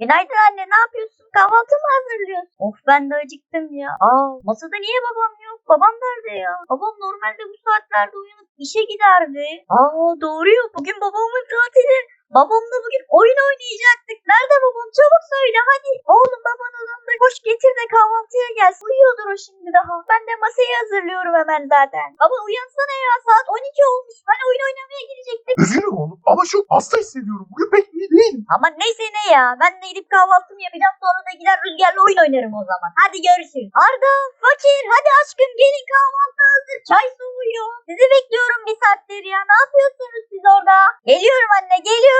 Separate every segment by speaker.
Speaker 1: Günaydın anne ne yapıyorsun? Kahvaltı mı hazırlıyorsun? Of ben de acıktım ya. Aa masada niye babam yok? Babam nerede ya? Babam normalde bu saatlerde uyanıp işe giderdi. Aa doğru ya bugün babamın tatili. Babamla bugün oyun oynayacaktık. Nerede babam? Çabuk söyle hadi. Oğlum baban odamda koş getir de kahvaltıya gelsin. Uyuyordur o şimdi daha. Ben de masayı hazırlıyorum hemen zaten. Baba uyansana ya saat 12 olmuş. Hani oyun oynamaya gidecektik.
Speaker 2: Üzgünüm oğlum ama çok hasta hissediyorum. Bugün pek iyi değilim.
Speaker 1: Ama neyse ne ya. Ben de gidip kahvaltımı yapacağım sonra da gider rüzgarla oyun oynarım o zaman. Hadi görüşürüz. Arda, Fakir hadi aşkım gelin kahvaltı hazır. Çay soğuyor. Sizi bekliyorum bir saattir ya. Ne yapıyorsunuz siz orada? Geliyorum anne geliyorum.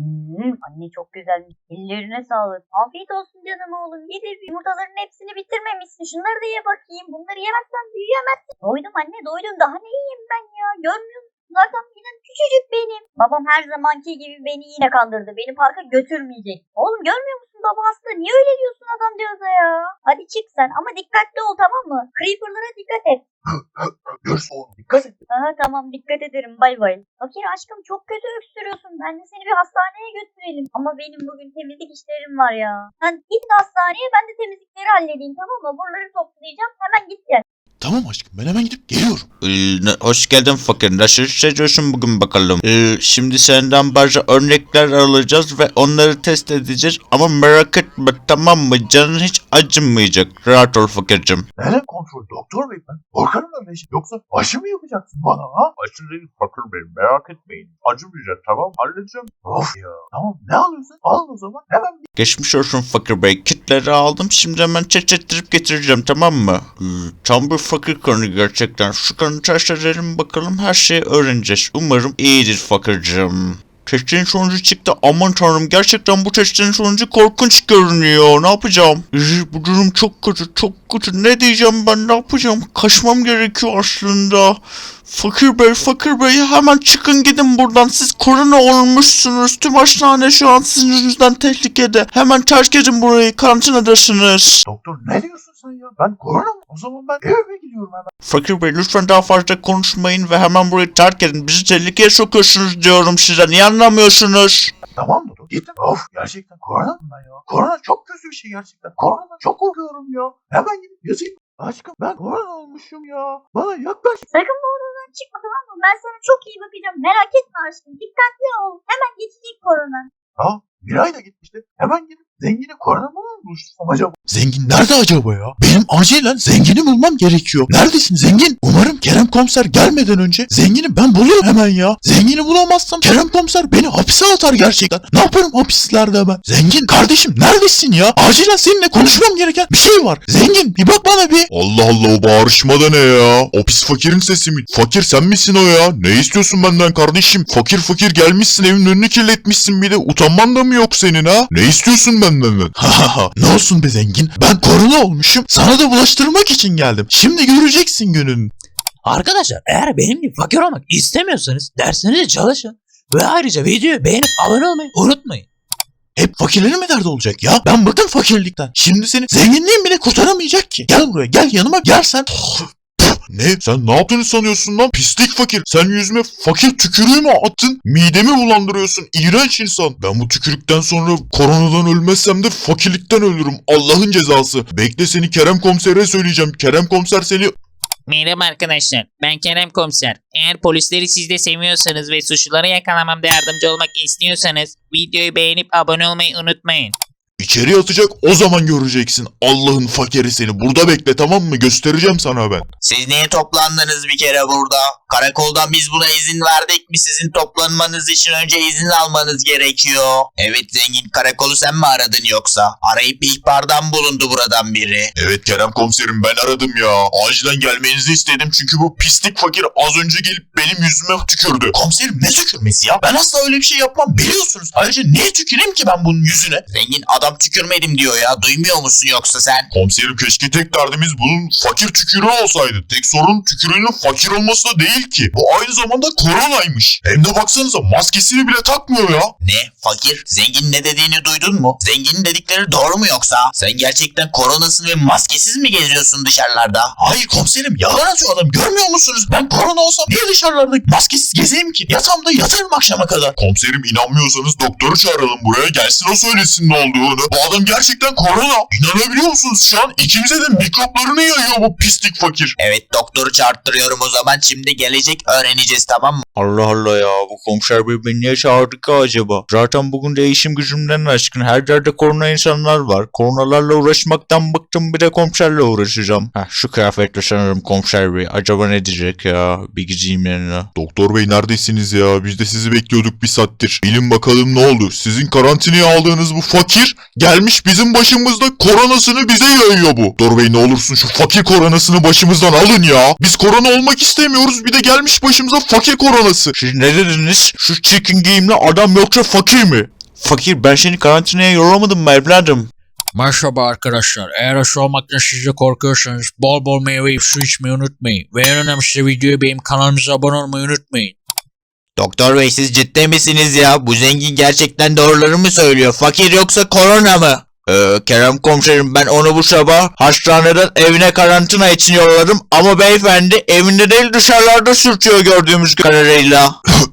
Speaker 1: Hmm, anne çok güzelmiş. Ellerine sağlık. Afiyet olsun canım oğlum. Yedir yumurtaların hepsini bitirmemişsin. Şunları da ye bakayım. Bunları yemezsen büyüyemezsin. Doydum anne doydum. Daha ne yiyeyim ben ya? Görmüyor musun? Zaten yine küçücük benim. Babam her zamanki gibi beni yine kandırdı. Beni parka götürmeyecek. Oğlum görmüyor musun baba hasta? Niye öyle diyorsun adam diyorsa ya? Hadi çık sen ama dikkatli ol tamam mı? Creeper'lara dikkat et.
Speaker 2: Görürsün oğlum dikkat et.
Speaker 1: Aha tamam dikkat ederim bay bay. Fakir aşkım çok kötü öksürüyorsun. Ben de seni bir hastaneye götürelim. Ama benim bugün temizlik işlerim var ya. Sen git hastaneye ben de temizlikleri halledeyim tamam mı? Buraları toplayacağım hemen git gel.
Speaker 2: Tamam aşkım ben hemen gidip geliyorum.
Speaker 3: Ee, hoş geldin fakir. Nasıl hissediyorsun bugün bakalım? Ee, şimdi senden bazı örnekler alacağız ve onları test edeceğiz. Ama merak etme tamam mı? Canın hiç acımayacak. Rahat ol fakircim.
Speaker 2: Neden kontrol doktor bey ben? Korkarım öyle şey. Yoksa aşı mı yapacaksın bana ha? Aşı değil fakir bey merak etmeyin. Acımayacak tamam halledeceğim. Of ya. Tamam ne alıyorsun? Al o zaman hemen
Speaker 3: Geçmiş olsun fakir bey. Kitleri aldım. Şimdi hemen çeçettirip getireceğim tamam mı? Ee, tam bir fakir konu gerçekten. Şu kanı test bakalım. Her şeyi öğreneceğiz. Umarım iyidir fakircim. Testin sonucu çıktı. Aman tanrım gerçekten bu testin sonucu korkunç görünüyor. Ne yapacağım? Bu durum çok kötü çok kötü. Ne diyeceğim ben ne yapacağım? Kaçmam gerekiyor aslında. Fakir bey, fakir bey hemen çıkın gidin buradan. Siz korona olmuşsunuz. Tüm hastane şu an sizin yüzünüzden tehlikede. Hemen terk edin burayı. Karantinadasınız.
Speaker 2: Doktor ne diyorsun sen ya? Ben korona mı? O zaman ben eve gidiyorum hemen.
Speaker 3: Fakir bey lütfen daha fazla konuşmayın ve hemen burayı terk edin. Bizi tehlikeye sokuyorsunuz diyorum size. Niye anlamıyorsunuz?
Speaker 2: Tamam doktor gittim. Of gerçekten korona mı ya? Korona çok kötü bir şey gerçekten. Korona çok korkuyorum ya. Hemen gidip yazayım. Aşkım ben korona olmuşum ya. Bana yaklaş.
Speaker 1: Sakın bu odadan çıkma tamam mı? Ben sana çok iyi bakacağım. Merak etme aşkım. Dikkatli ol. Hemen geçecek korona.
Speaker 2: Ha bir ay da gitmişti. Hemen gidip zengine korona mı olmuşsam acaba? Zengin nerede acaba ya? Benim acilen zengini bulmam gerekiyor. Neredesin zengin? Umarım Kerem komiser gelmeden önce zengini ben bulurum hemen ya. Zengini bulamazsam Kerem komiser beni hapise atar gerçekten. Ne yaparım hapislerde ben? Zengin kardeşim neredesin ya? Acilen seninle konuşmam gereken bir şey var. Zengin bir bak bana bir.
Speaker 4: Allah Allah o bağırışma da ne ya? O pis fakirin sesi mi? Fakir sen misin o ya? Ne istiyorsun benden kardeşim? Fakir fakir gelmişsin evin önünü kirletmişsin bir de utanman da mı yok senin ha? Ne istiyorsun benden?
Speaker 2: Ne olsun be zengin? Ben korona olmuşum. Sana da bulaştırmak için geldim. Şimdi göreceksin günün.
Speaker 5: Arkadaşlar eğer benim gibi fakir olmak istemiyorsanız derslerinize çalışın. Ve ayrıca videoyu beğenip abone olmayı unutmayın.
Speaker 2: Hep fakirlerin mi derdi olacak ya? Ben bıktım fakirlikten. Şimdi seni zenginliğin bile kurtaramayacak ki. Gel buraya gel yanıma gel sen.
Speaker 4: Ne? Sen ne yaptığını sanıyorsun lan? Pislik fakir. Sen yüzüme fakir tükürüğü mü attın? Midemi bulandırıyorsun. İğrenç insan. Ben bu tükürükten sonra koronadan ölmezsem de fakirlikten ölürüm. Allah'ın cezası. Bekle seni Kerem komisere söyleyeceğim. Kerem komiser seni
Speaker 6: Merhaba arkadaşlar, ben Kerem Komiser. Eğer polisleri siz de seviyorsanız ve suçluları yakalamamda yardımcı olmak istiyorsanız videoyu beğenip abone olmayı unutmayın.
Speaker 4: İçeri atacak o zaman göreceksin. Allah'ın fakiri seni. Burada bekle tamam mı? Göstereceğim sana ben.
Speaker 7: Siz niye toplandınız bir kere burada? Karakoldan biz buna izin verdik mi? Sizin toplanmanız için önce izin almanız gerekiyor. Evet zengin karakolu sen mi aradın yoksa? Arayıp ihbardan bulundu buradan biri.
Speaker 4: Evet Kerem komiserim ben aradım ya. Acilen gelmenizi istedim çünkü bu pislik fakir az önce gelip benim yüzüme tükürdü.
Speaker 2: Komiserim ne tükürmesi ya? Ben asla öyle bir şey yapmam biliyorsunuz. Ayrıca niye tüküreyim ki ben bunun yüzüne?
Speaker 7: Zengin adam adam tükürmedim diyor ya. Duymuyor musun yoksa sen?
Speaker 4: Komiserim keşke tek derdimiz bunun fakir tükürüğü olsaydı. Tek sorun tükürüğünün fakir olması da değil ki. Bu aynı zamanda koronaymış. Hem de baksanıza maskesini bile takmıyor ya.
Speaker 7: Ne? Fakir? Zengin ne dediğini duydun mu? Zenginin dedikleri doğru mu yoksa? Sen gerçekten koronasını ve maskesiz mi geziyorsun dışarılarda?
Speaker 2: Hayır komiserim yalan atıyor adam görmüyor musunuz? Ben korona olsam niye dışarılarda maskesiz gezeyim ki? Yatağımda yatarım akşama kadar.
Speaker 4: Komiserim inanmıyorsanız doktoru çağıralım buraya gelsin o söylesin ne olduğunu. Bu adam gerçekten korona. İnanabiliyor musunuz şu an? İkimize de mikroplarını yayıyor bu pislik fakir.
Speaker 7: Evet doktoru çağırttırıyorum o zaman. Şimdi gelecek öğreneceğiz tamam mı?
Speaker 3: Allah Allah ya bu komiser bey beni niye çağırdı ki acaba? Zaten bugün değişim gücümden aşkın her yerde korona insanlar var. Koronalarla uğraşmaktan bıktım bir de komiserle uğraşacağım. Heh, şu kıyafetle sanırım komiser bey. Acaba ne diyecek ya? Bir gideyim yanına.
Speaker 4: Doktor bey neredesiniz ya? Biz de sizi bekliyorduk bir saattir. Bilin bakalım ne oldu? Sizin karantinaya aldığınız bu fakir gelmiş bizim başımızda koronasını bize yayıyor bu. Doktor bey ne olursun şu fakir koronasını başımızdan alın ya. Biz korona olmak istemiyoruz bir de gelmiş başımıza fakir koronası.
Speaker 3: Siz ne dediniz? Şu çirkin giyimli adam yoksa fakir mi? Fakir ben seni karantinaya yollamadım mı evladım?
Speaker 8: Merhaba arkadaşlar. Eğer aşı olmaktan siz de korkuyorsanız bol bol meyve yiyip su içmeyi unutmayın. Ve en önemlisi videoya benim kanalımıza abone olmayı unutmayın.
Speaker 7: Doktor bey siz ciddi misiniz ya? Bu zengin gerçekten doğruları mı söylüyor? Fakir yoksa korona mı?
Speaker 3: Ee, Kerem komiserim ben onu bu sabah hastaneden evine karantina için yolladım ama beyefendi evinde değil dışarılarda sürtüyor gördüğümüz kadarıyla.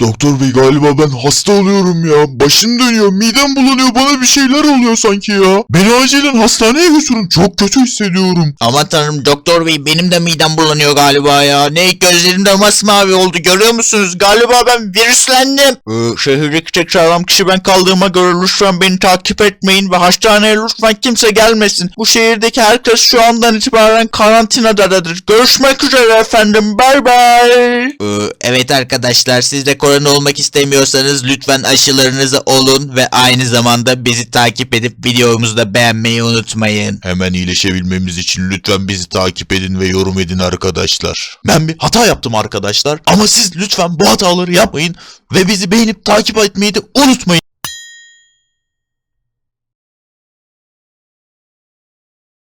Speaker 4: Doktor bey galiba ben hasta oluyorum ya. Başım dönüyor, midem bulanıyor, bana bir şeyler oluyor sanki ya. Beni acilen hastaneye götürün. Çok kötü hissediyorum.
Speaker 7: Aman tanrım doktor bey benim de midem bulanıyor galiba ya. Ne gözlerim de masmavi oldu görüyor musunuz? Galiba ben virüslendim.
Speaker 3: Ee, şehirdeki tek sağlam kişi ben kaldığıma göre lütfen beni takip etmeyin ve hastaneye lütfen kimse gelmesin. Bu şehirdeki herkes şu andan itibaren karantinadadır. Görüşmek üzere efendim. Bay bay.
Speaker 7: Ee, evet arkadaşlar siz de korona olmak istemiyorsanız lütfen aşılarınızı olun ve aynı zamanda bizi takip edip videomuzu da beğenmeyi unutmayın.
Speaker 4: Hemen iyileşebilmemiz için lütfen bizi takip edin ve yorum edin arkadaşlar.
Speaker 2: Ben bir hata yaptım arkadaşlar ama siz lütfen bu hataları yapmayın ve bizi beğenip takip etmeyi de unutmayın.